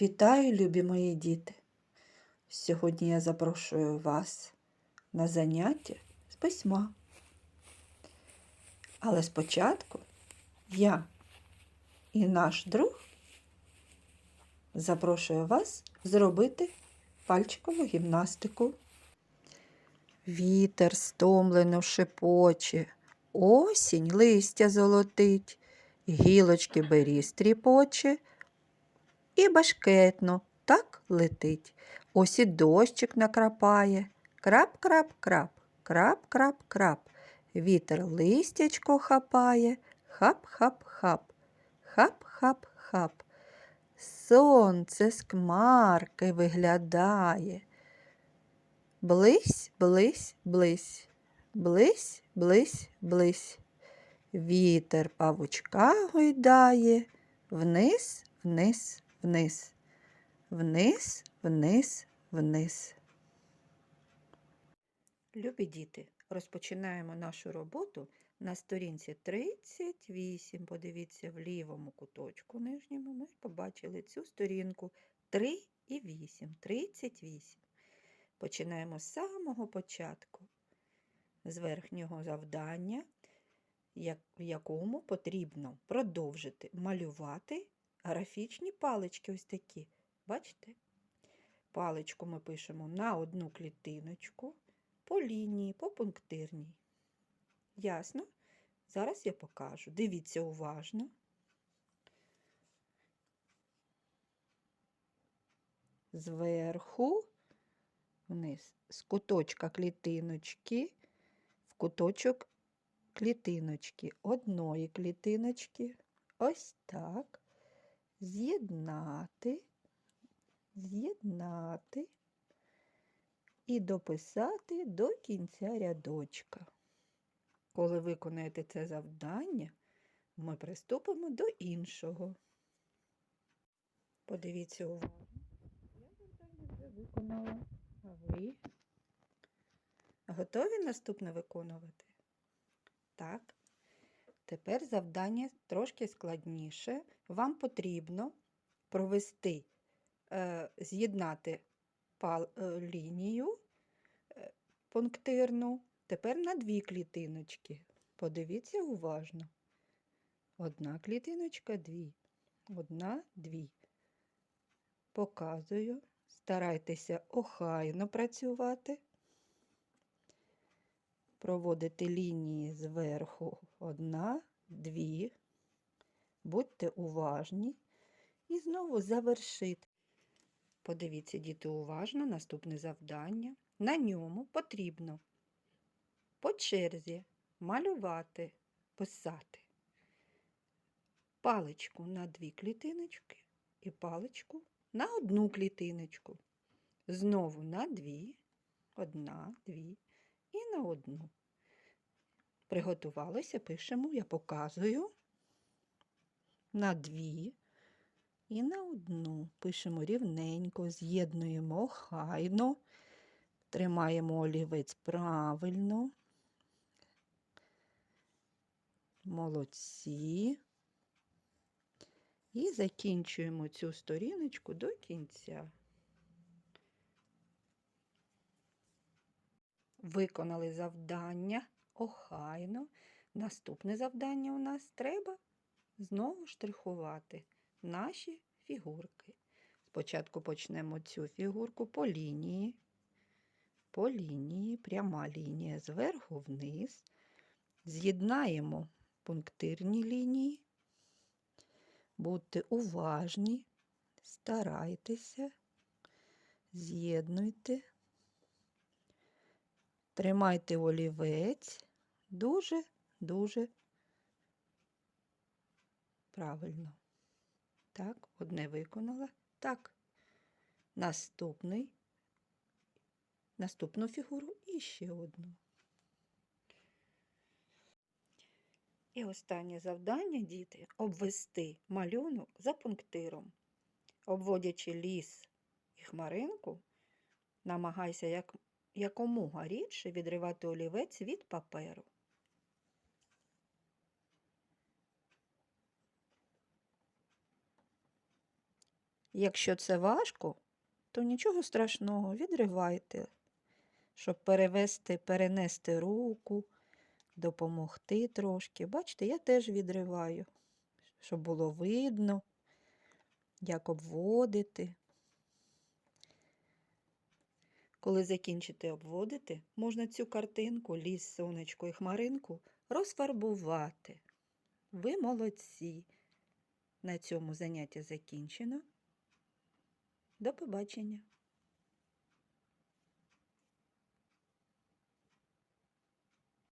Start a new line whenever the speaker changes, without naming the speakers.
Вітаю, любі мої діти! Сьогодні я запрошую вас на заняття з письма. Але спочатку я і наш друг запрошую вас зробити пальчикову гімнастику. Вітер стомлено шепоче, осінь листя золотить, гілочки беріз тріпоче, і башкетно так летить. Ось і дощик накрапає. Крап-крап-крап, крап-крап-крап. Вітер листячко хапає. Хап-хап-хап, хап-хап-хап. Сонце з хмарки виглядає. Блись, блись, блись, блись, блись, блись. Вітер павучка гойдає, вниз, вниз, вниз, вниз, вниз, вниз. Любі діти, розпочинаємо нашу роботу на сторінці 38. Подивіться в лівому куточку нижньому. Ми побачили цю сторінку 3 і 8. 38. Починаємо з самого початку, з верхнього завдання, в якому потрібно продовжити малювати графічні палички ось такі. Бачите? Паличку ми пишемо на одну клітиночку, по лінії, по пунктирній. Ясно? Зараз я покажу. Дивіться уважно. Зверху вниз, з куточка клітиночки в куточок клітиночки, одної клітиночки, ось так, з'єднати, з'єднати і дописати до кінця рядочка. Коли виконаєте це завдання, ми приступимо до іншого. Подивіться уважно. Я завдання вже виконала. А ви готові наступне виконувати? Так. Тепер завдання трошки складніше. Вам потрібно провести, е, з'єднати е, лінію е, пунктирну. Тепер на дві клітиночки. Подивіться уважно. Одна клітиночка, дві. Одна, дві. Показую. Старайтеся охайно працювати. Проводити лінії зверху одна, дві. Будьте уважні. І знову завершити. Подивіться, діти, уважно наступне завдання. На ньому потрібно по черзі малювати, писати паличку на дві клітиночки і паличку на одну клітиночку. Знову на дві, одна, дві і на одну. Приготувалися, пишемо, я показую на дві і на одну. Пишемо рівненько, з'єднуємо охайно, тримаємо олівець правильно. Молодці. І закінчуємо цю сторіночку до кінця. Виконали завдання охайно. Наступне завдання у нас треба знову штрихувати наші фігурки. Спочатку почнемо цю фігурку по лінії, по лінії, пряма лінія зверху вниз. З'єднаємо пунктирні лінії. Будьте уважні, старайтеся, з'єднуйте, тримайте олівець дуже-дуже правильно. Так, одне виконала. Так, наступний, наступну фігуру і ще одну. І останнє завдання, діти, обвести малюнок за пунктиром. Обводячи ліс і хмаринку, намагайся як, якомога рідше відривати олівець від паперу. Якщо це важко, то нічого страшного, відривайте, щоб перевести, перенести руку, допомогти трошки. Бачите, я теж відриваю, щоб було видно, як обводити. Коли закінчите обводити, можна цю картинку, ліс, сонечко і хмаринку розфарбувати. Ви молодці. На цьому заняття закінчено. До побачення.